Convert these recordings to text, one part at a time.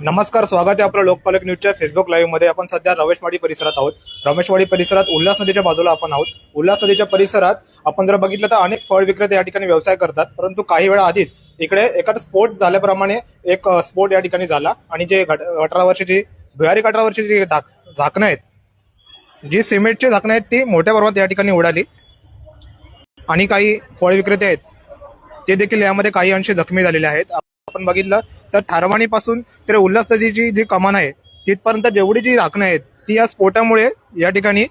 नमस्कार स्वागत आहे आपलं लोकपालक न्यूजच्या फेसबुक लाईव्हमध्ये. आपण सध्या रमेशवाडी परिसरात आहोत. रमेशवाडी परिसरात उल्हास नदीच्या बाजूला आपण आहोत. उल्हास नदीच्या परिसरात आपण जर बघितलं तर अनेक फळ विक्रेते या ठिकाणी व्यवसाय करतात. परंतु काही वेळा आधीच इकडे एका स्फोट झाल्याप्रमाणे एक स्फोट या ठिकाणी झाला आणि जे अठरा गटारावरची जी भुयारी गटारावरची जी झाक- झाकणं आहेत जी सिमेंटची झाकणं आहेत ती मोठ्या प्रमाणात या ठिकाणी उडाली. आणि काही फळ विक्रेते आहेत ते देखील यामध्ये काही अंशी जखमी झालेले आहेत. आपण बघितलं तर ठारवाणी पासून तर उल्हास नदीची जी कमान आहे तिथपर्यंत जेवढी जी झाकणं आहेत ती या स्फोटामुळे या ठिकाणी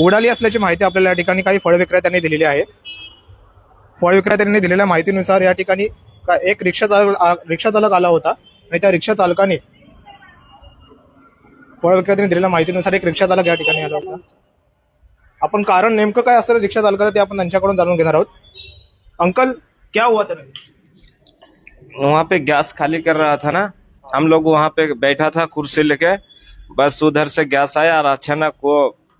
उडाली असल्याची माहिती आपल्याला या ठिकाणी काही फळ विक्रेत्यांनी दिलेली आहे. फळ विक्रेत्यांनी दिलेल्या माहितीनुसार या ठिकाणी एक रिक्षा चालक रिक्षा चालक आला होता आणि त्या रिक्षा चालकाने फळ विक्रेत्यांनी दिलेल्या माहितीनुसार एक रिक्षा चालक या ठिकाणी आला होता. आपण कारण नेमकं काय असतं रिक्षा चालकाचं ते आपण त्यांच्याकडून जाणून घेणार आहोत. अंकल क्या हुआ था? वहाँ पे गैस खाली कर रहा था ना। हम लोग वहाँ पे बैठा था कुर्सी लेके। बस उधर से गैस आया और अचानक वो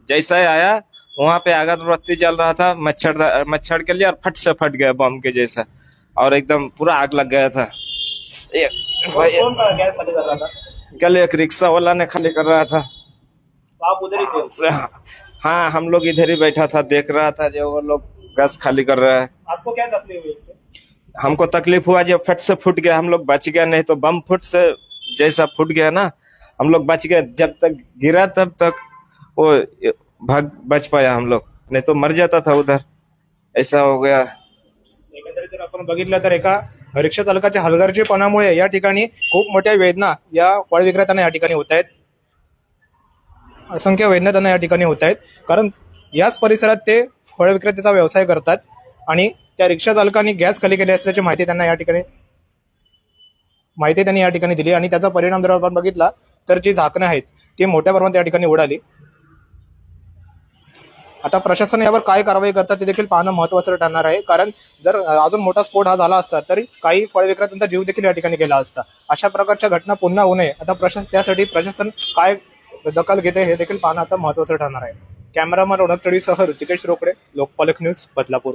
जैसा ही आया वहाँ पे अगरबत्ती जल रहा था मच्छर मच्छर के लिए और फट से फट गया बम के जैसा। और एकदम पूरा आग लग गया था। भाई, कौन का गैस खाली कर रहा था? कल एक रिक्शा वाला ने खाली कर रहा था। आप उधर ही थे? हाँ हम लोग इधर ही बैठा था देख रहा था जो वो लोग गैस खाली कर रहा है। आपको क्या तकलीफ़ हुई हमको तकलीफ हुआ जब फट से फूट गया हम लोग बच गया नहीं तो बम फुट से जैसा फूट गया ना हम लोग बच गए। जब तक गिरा तब तक वो भाग बच पाया हम लोग। नहीं तो मर जाता था उधर। ऐसा हो गया। एकंदरीत जर आपण बघितलं तर एका रिक्षा चालकाच्या हलगर्जीपणामुळे या ठिकाणी खूप मोठ्या वेदना या फळ विक्रेत्यांना या ठिकाणी होत आहेत. असंख्य वेदना त्यांना या ठिकाणी होत आहेत. कारण याच परिसरात ते फळ विक्रेत्याचा व्यवसाय करतात. आणि त्या रिक्षा चालकांनी गॅस खाली केली असल्याची माहिती त्यांना या ठिकाणी माहिती त्यांनी या ठिकाणी दिली आणि त्याचा परिणाम जर आपण बघितला तर जी झाकणं आहेत ती मोठ्या प्रमाणात या ठिकाणी उडाली. आता प्रशासन यावर काय कारवाई करतात ते देखील पाहणं महत्वाचं ठरणार आहे. कारण जर अजून मोठा स्फोट हा झाला असता तरी काही फळ विक्रेत्यांचा जीव देखील या ठिकाणी गेला असता. अशा प्रकारच्या घटना पुन्हा होऊ नये. आता प्रशासन त्यासाठी प्रशासन काय दखल घेते हे देखील पाहणं आता महत्वाचं ठरणार आहे. Cameraman Ronak Hrishikesh Rokade Lokpalak news Badlapur.